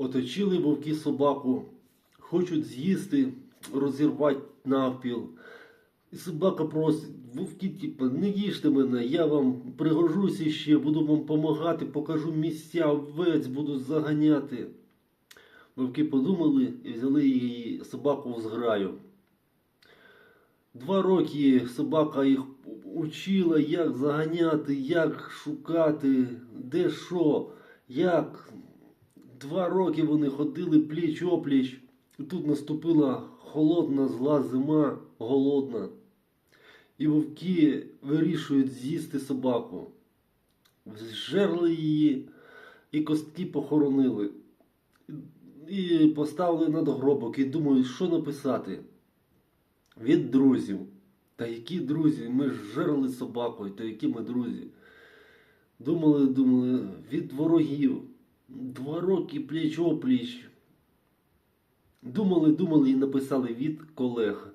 Оточили вовки собаку, хочуть з'їсти, розірвати навпіл. І собака просить, вовки, типу, не їжте мене, я вам пригожусь іще, буду вам допомагати, покажу місця, овець буду заганяти. Вовки подумали і взяли її собаку в зграю. Два роки собака їх учила, як заганяти, як шукати, де що, як. Два роки вони ходили пліч опліч. І тут наступила холодна зла зима, голодна. І вовки вирішують з'їсти собаку. Зжерли її і костки похоронили. І поставили над гробок і думають, що написати. Від друзів. Та які друзі? Ми жерли собакою, та які ми друзі? Думали, думали, від ворогів. Два роки пліч опліч. Думали, думали і написали від колег.